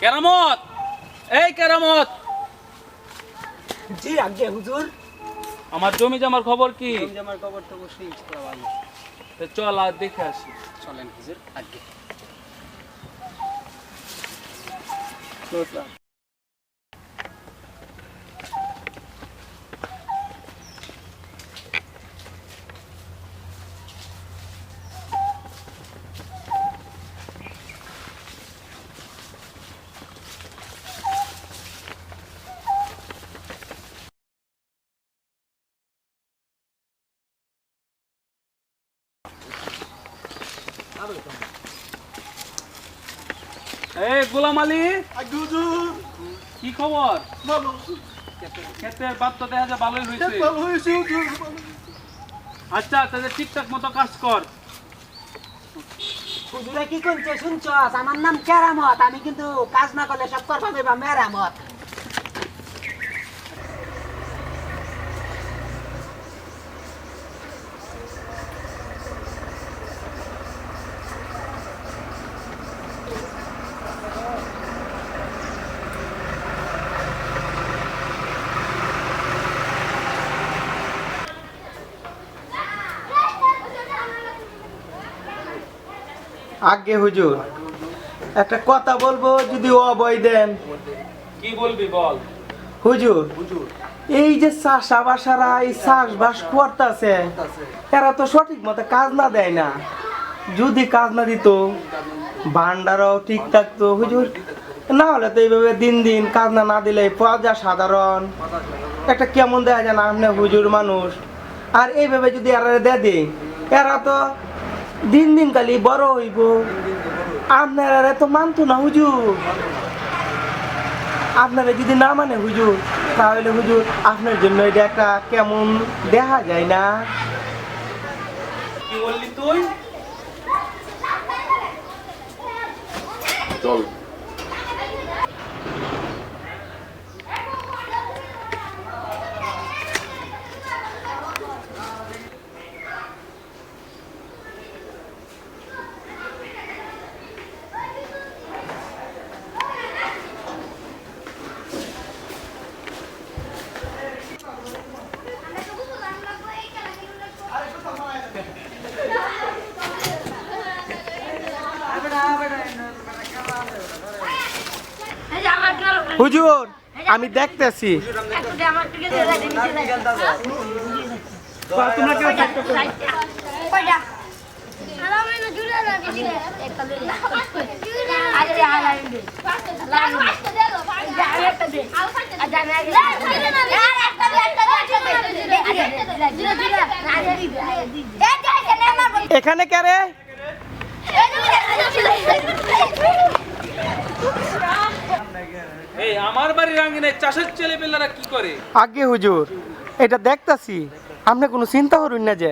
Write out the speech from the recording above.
কেরামত! এই কেরামত! জি আগে হুজুর। আমার জমি জামার খবর কি? আমার খবর তো পুরো ভালো। তো চল আর দেখে আসি। চলেন হুজুর আগে এই গোলাম আলী। কি খবর? ক্ষেতের বাদ তো দেখা যায় ভালোই হয়েছে। ভালো আচ্ছা তাহলে ঠিকঠাক মতো কাজ কর। হুজুরে কি করছে শুনছস? আমার নাম কেরামত। আমি কিন্তু কাজ না করলে সব করবা দেবা মেরামত। আগে হুজুর একটা কথা বলব যদি অবয় দেন। কি বলবি বল? হুজুর এই যে চাষাবাসারা এই চাষবাস করতেছে এরা তো সঠিক মতো কাজ না দেয় না। যদি কাজ না দিত ভান্ডারও ঠিক থাকতো হুজুর। না হলে তো এইভাবে দিন দিন কাজ না না দিলে প্রজা সাধারণ। একটা কেমন দেখা যায় না আপনি হুজুর মানুষ। আর এইভাবে যদি এরা দেয় দিই এরা তো দিন দিন কালি বড় হইব। আপনারা তো মানতো না হুজুর। আপনারা যদি না মানে হুজুর তাহলে হুজুর আপনার জন্য এটা একটা কেমন দেখা যায় না। কি বললি তুই? হুজুর আমি দেখতেছি। এখানে কারে এই, আমার বাড়ির আঙ্গিনে চাষের ছেলে পেলারা কি করে? আগে হুজুর, এটা দেখতাছি, আপনি কোনো চিন্তা করুন না যে